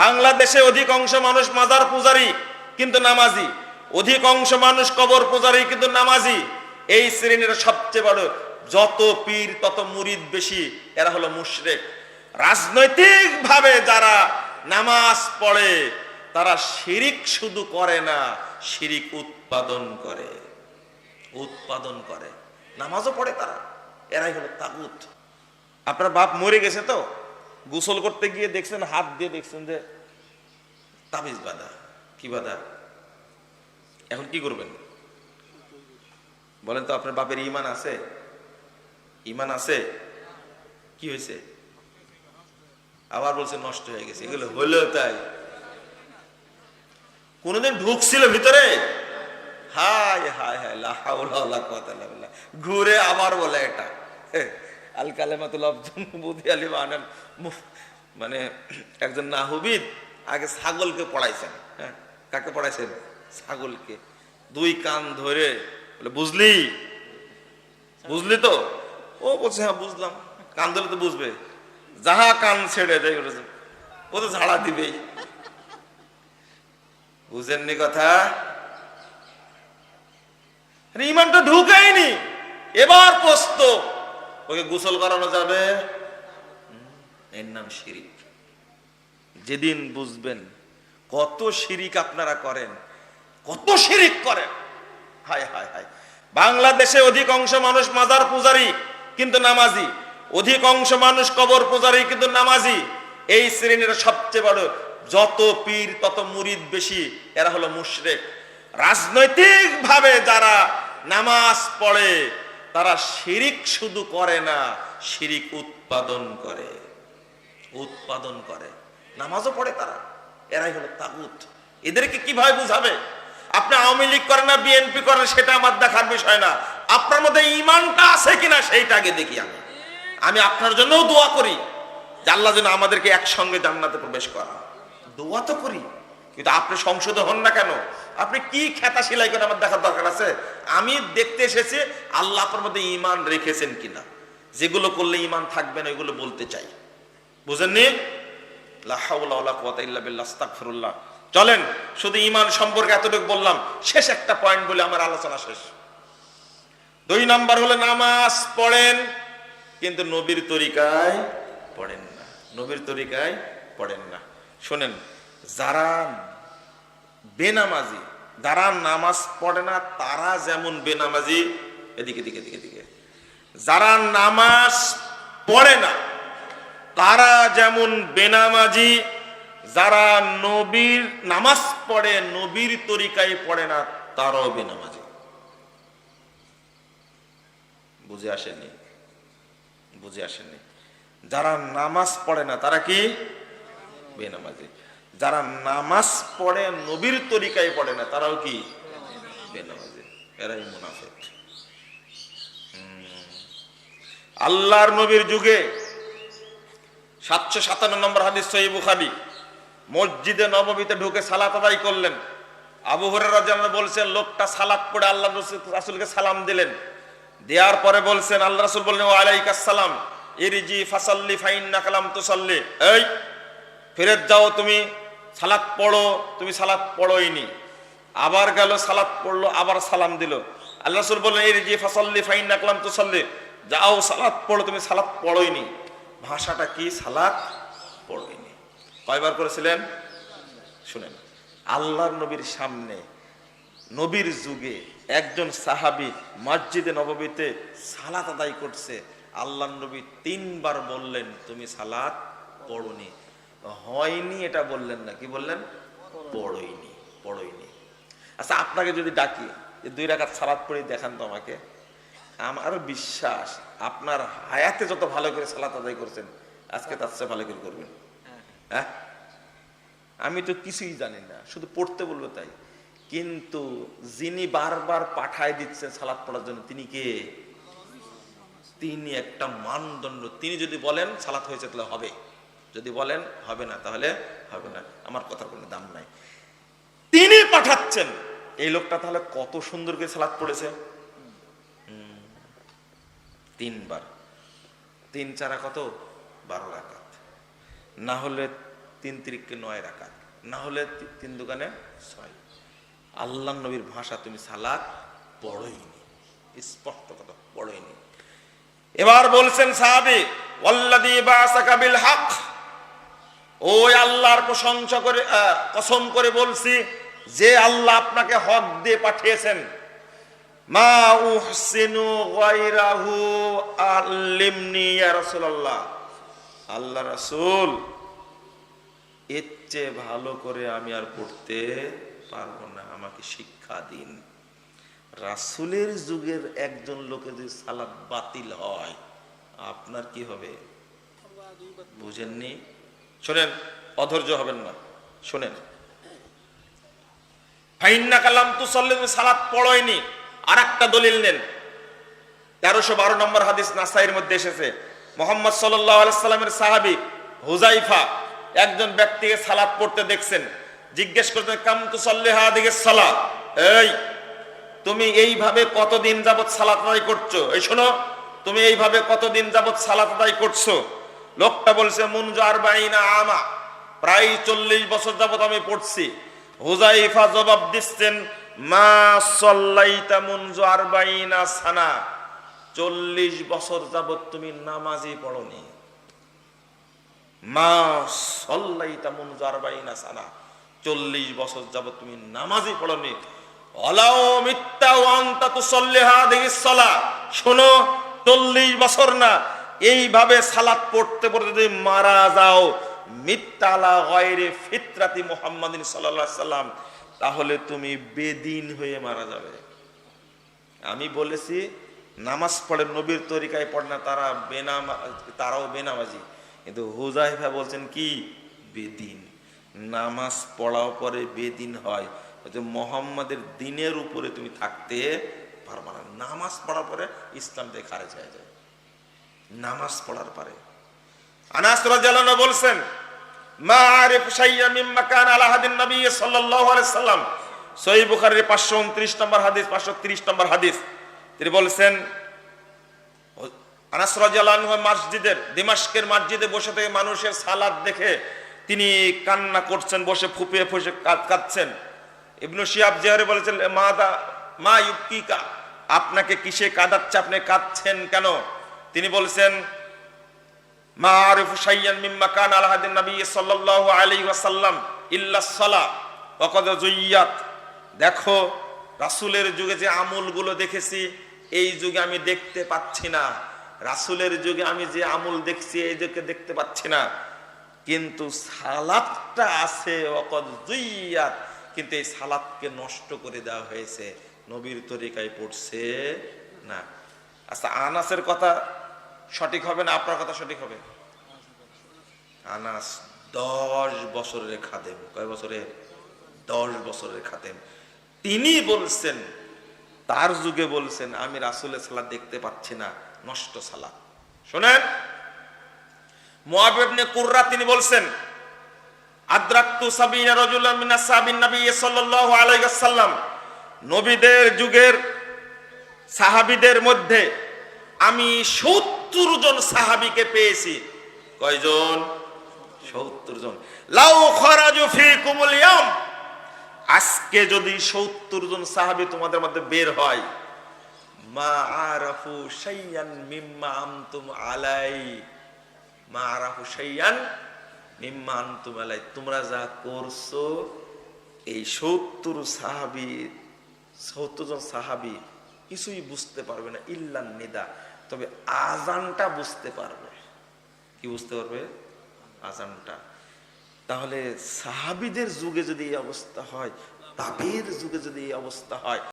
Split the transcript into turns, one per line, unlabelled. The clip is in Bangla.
বাংলাদেশে অধিকাংশ মানুষ মাজার পূজারি, কিন্তু নামাজি। অধিকাংশ মানুষ কবর পূজারি, কিন্তু নামাজি। এই শ্রেণির সবচেয়ে বড়, যত পীর, তত মুরিদ বেশি, এরা হলো মুশরেক। রাজনৈতিক ভাবে যারা নামাজ পড়ে, তারা শিরিক শুধু করে না, শিরিক উৎপাদন করে। উৎপাদন করে। নামাজও পড়ে তারা। এরাই হলো তাগুত। আপনার বাপ মরে গেছে তো? গোসল করতে গিয়ে দেখছেন, হাত দিয়ে দেখছেন যে তাবিজ বাঁধা। কি বাঁধা? এখন কি করবেন? বলেন তো, আপনার বাপের ইমান আছে? ইমান আছে? কি হয়েছে? আবার বলছে, নষ্ট হয়ে গেছে। এগুলো হলো তাই। কোনদিন ঢুকছিল ভিতরে? হায় হায় হায়, লা হাওলা ওয়ালা কুওয়াতা ইল্লা ঘুরে আবার বলে এটা। আল কালেমাতুল বুদি আলী মানে একজন নাহুবিদ আগে ছাগলকে পড়াইছেন হ্যাঁ? কাকে পড়াইছেন? ছাগলকে। দুই কান ধরে বলে, বুঝলি? বুঝলি তো? ও বলছে হ্যাঁ বুঝলাম। কান ধরে তো বুঝবে। যাহা কান ছেড়ে দেয় ও তো ঝাড়া দিবেই। বুঝেননি কথা? ইমানটা ঢুকায়নি। এবার প্রস্ত ওকে গোসল করানো যাবে? এর নাম শিরিক। যেদিন বুঝবেন কত শিরিক আপনারা করেন, কত শিরিক করেন। হায় হায় হায়। বাংলাদেশে অধিকাংশ মানুষ মাজার পূজারি, কিন্তু নামাজি। অধিকাংশ মানুষ কবর পূজারি, কিন্তু নামাজি। এই শ্রেণির সবচেয়ে বড়, যত পীর, তত মুরিদ বেশি, এরা হলো মুশরেক। রাজনৈতিক ভাবে যারা নামাজ পড়ে তারা শিরিক শুধু করে না, শিরিক উৎপাদন করে। উৎপাদন করে। নামাজও পড়ে তারা। এরাই হলো তাগুত। এদেরকে কীভাবে বুঝাবে? আপনি আওয়ামী লীগ করেন না বিএনপি করেন সেটা আমার দেখার বিষয় না। আপনার মধ্যে ইমানটা আছে কিনা, সেইটা আগে দেখি আমি। আমি আপনার জন্যও দোয়া করি আল্লাহ যেন আমাদেরকে একসঙ্গে জান্নাতে প্রবেশ করা। দোয়া তো করি, কিন্তু আপনি সংশোধন হন না কেন? আপনি কি খেতা সেলাই করে আমার দেখার দরকার আছে? আমি দেখতে এসেছি, আল্লাহ আপনার মধ্যে ইমান রেখেছেন কিনা? যেগুলো করলে ইমান থাকবে না এগুলো বলতে চাই। বুঝেননি? চলেন, শুধু ইমান সম্পর্কে এতটুকু বললাম, শেষ একটা পয়েন্ট বলে আমার আলোচনা শেষ। দুই নাম্বার হলো নামাজ পড়েন, কিন্তু নবীর তরিকায় পড়েন না। নবীর তরিকায় পড়েন না। শোনেন, যারা বেনামাজি যারা নামাজ পড়ে না, তারা যেমন বেনামাজি, এদিকে দিকে দিকে দিকে যারা নামাজ পড়ে না, তারা যেমন বেনামাজি, যারা নবীর নামাজ পড়ে, নবীর তরিকায় পড়ে না, তারাও বেনামাজি। বুঝে আসেনি বুঝে আসেনি যারা নামাজ পড়ে না, তারা কি? বেনামাজি। যারা নামাজ পড়ে, নবীর তরিকায় পড়ে না, তারাও কি? বেনামাজি। এরাই মুনাফেক। আল্লাহর নবীর যুগে সাতশো সাতান্ন নম্বর হাদিস সহি বুখারি। মসজিদে নবমীতে ঢুকে সালাত আদায় করলেন। আবু হরেরা যেন বলছেন, লোকটা সালাত পড়ে আল্লাহ রাসুলকে সালাম দিলেন। দেওয়ার পরে বলছেন, আল্লাহ রাসুল বললেন ও সালাম ইরিজি ফাসাল্লি ফাইন্না কালাম তুসাল্লি। এই, ফেরত যাও তুমি। সালাত পড়ো, তুমি সালাত পড়োইনি। আবার গেল, সালাত পড়ল, আবার সালাম দিল। আল্লাহ রাসুল বললেন ইরিজি ফাসাল্লি ফাইন্না কালাম তুসাল্লি। যাও, সালাত পড়ো, তুমি সালাত পড়োইনি। ভাষাটা কি? সালাত পড়োইনি। কয়বার করেছিলেন? শুনেন। আল্লাহর নবীর সামনে, নবীর যুগে একজন সাহাবি মসজিদে নববীতে সালাত আদায় করছে। আল্লাহ নবী তিনবার বললেন, তুমি সালাত পড়নি। হয়নি এটা বললেন না। কি বললেন? পড়ইনি। পড়ইনি আচ্ছা আপনাকে যদি ডাকি যে দুই রাখাত সালাত পড়ে দেখান তো আমাকে। আমার বিশ্বাস আপনার হায়াতে যত ভালো করে সালাত আদায় করছেন আজকে তার চেয়ে ভালো করে করবেন। হ্যাঁ। আমি তো কিছুই জানি না শুধু পড়তে বলব তাই। কিন্তু যিনি বারবার পাঠায় দিচ্ছেন সালাদ পড়ার জন্য তিনি কে? তিনি একটা মানদণ্ড। তিনি যদি বলেন সালাত হয়েছে তাহলে হবে। যদি বলেন হবে না তাহলে হবে না। আমার কথার কোনো দাম নাই। তিনি পাঠাচ্ছেন। এই লোকটা তাহলে কত সুন্দর করে সালাদ পড়েছে? তিনবার। তিন চারা কত? বারো রাকাত। না হলে তিন তিরিককে নয় রাকাত। না হলে তিন দোকানে ছয়। আল্লাহ নবীর ভাষা তুমি সালাদ পড়ইনি। স্পষ্ট কথা পড়ইনি। এবার বলছেন সাহাবি ওয়াল্লাযী বাসাকা বিল হক। ওই আল্লাহর প্রশংসা করে কসম করে বলছি, যে আল্লাহ আপনাকে হক দিয়ে পাঠিয়েছেন। মা উহসিনু গায়রাহু আল্লিমনি ইয়া রাসূলুল্লাহ। আল্লাহ রাসূল, এর চেয়ে ভালো করে আমি আর পড়তে পারব না, আমাকে শিক্ষা দিন। রাসূলের যুগের একজন লোকের যদি সালাত বাতিল হয়, আপনার কি হবে? বুঝেননি? শোনেন, অধৈর্য হবেন না, শোনেন। ফাইন্না কালাম তুসল্লি, তুমি সালাত পড়য়নি আর একটা দলিল নেন। তেরোশো বারো নম্বর হাদিস নাসাইয়ের মধ্যে এসেছে। মোহাম্মদ সাল্লামের সাহাবি হুজাইফা একজন ব্যক্তিকে সালাত পড়তে দেখছেন। জিজ্ঞেস করতেন কাম তুসল্লি হাদিকে সালাত? এই, তুমি এইভাবে কতদিন যাবৎ সালাত আদায় করছ? এই শোনো, তুমি এইভাবে কতদিন যাবৎ সালাত আদায় করছ? লোকটা বলছে মুনজু আরবাইনা আমা। প্রায় চল্লিশ বছর যাবত আমি পড়ছি। হুজাইফা জবাব দিচ্ছেন, মা সল্লাইতা মুনজু আরবাইনা সানা। চল্লিশ বছর যাবত তুমি নামাজই পড়নি। মা সল্লাইতা মুনজু আরবাইনা সানা। চল্লিশ বছর যাবত তুমি নামাজই তু সলা শোনো, চল্লিশ বছর না এইভাবে সালাত পড়তে পড়তে যদি মারা যাও মিথ্যালা গয়রে ফিতরাতি মোহাম্মদিন সাল্লাহ সাল্লাম, তাহলে তুমি বেদিন হয়ে মারা যাবে। আমি বলেছি, নামাজ পড়ে নবীর তরিকায় পড়ে না, তারা বেনামা, তারাও বেনামাজি। কিন্তু হুজাইফা বলছেন কি? বেদিন। নামাজ পড়াও পরে বেদিন হয়। মোহাম্মদের দিনের উপরে তুমি থাকতে পারবা না। নামাজ পড়ার পরে ইসলাম থেকে খারেজ হয়ে যায়। নামাজ পড়ার পরে। আনাস রাদিয়াল্লাহু বলছেন, মা আরিফ শাইয়া মিম্মা কান আলা হাদিন নবী সাল্লাল্লাহু আলাইহি সাল্লাম। সহিহ বুখারীর 529 নম্বর হাদিস 530 নম্বর হাদিস। তিনি বলছেন, আনাস রাদিয়াল্লাহু মসজিদের, দিমাশকের মসজিদে বসে থেকে মানুষের সালাত দেখে তিনি কান্না করছেন, বসে ফুপিয়ে ফুসে কাঁদছেন। ইবনু শিহাব জেহরে বলেছেন মা দা মা ইউকিকা আপনাকে কিসে কাঁদাচ্ছে? আপনি কাঁদছেন কেন? তিনি বলছেন, মা মিম্মা কান নবী সাল্লাল্লাহু আলাইহি দেখো, রাসূলের যুগে যে আমলগুলো দেখেছি, এই যুগে আমি দেখতে পাচ্ছি না। রাসূলের যুগে আমি যে আমল দেখছি, এই যুগে দেখতে পাচ্ছি না। কিন্তু সালাতটা আছে, ওয়াকাদ জুইয়াত। কিন্তু এই সালাতকে নষ্ট করে দেওয়া হয়েছে। নবীর তরিকায় পড়ছে না। আচ্ছা আনাসের কথা সঠিক হবে না আপনার কথা সঠিক হবে? আনাস দশ বছরের খাদেম। কয় বছরের? দশ বছরের খাদেম। তিনি বলছেন, তার যুগে বলছেন, আমি রাসুলের সালাদ দেখতে পাচ্ছি না, নষ্ট সালাদ শোনেন মোয়াবিবনে কুর্রা তিনি বলছেন, আদ্রাক্তু সাবিনা মিনাস সাবিন নবী সাল্লাল্লাহু আলাইহি ওয়াসাল্লাম, নবীদের যুগের সাহাবীদের মধ্যে আমি সত্তর জন সাহাবিকে পেয়েছি। কয়জন? সত্তর জন। লাউ খরাজু ফি কুমুল আজকে যদি সত্তর জন সাহাবি তোমাদের মধ্যে বের হয়, মা আরাফু শাইয়ান মিম্মা আলাই। মা আরাফু শাইয়ান মিম্মা আনতুম তোমরা যা করছ, এই সত্তর সাহাবি, সত্তর জন সাহাবি কিছুই বুঝতে পারবে না, ইল্লান নিদা। তবে আজানটা বুঝতে পারবে। কি বুঝতে পারবে? আজানটা তাহলে সাহাবিদের যুগে যদি এই অবস্থা হয় তাদের যুগে যদি এই অবস্থা হয়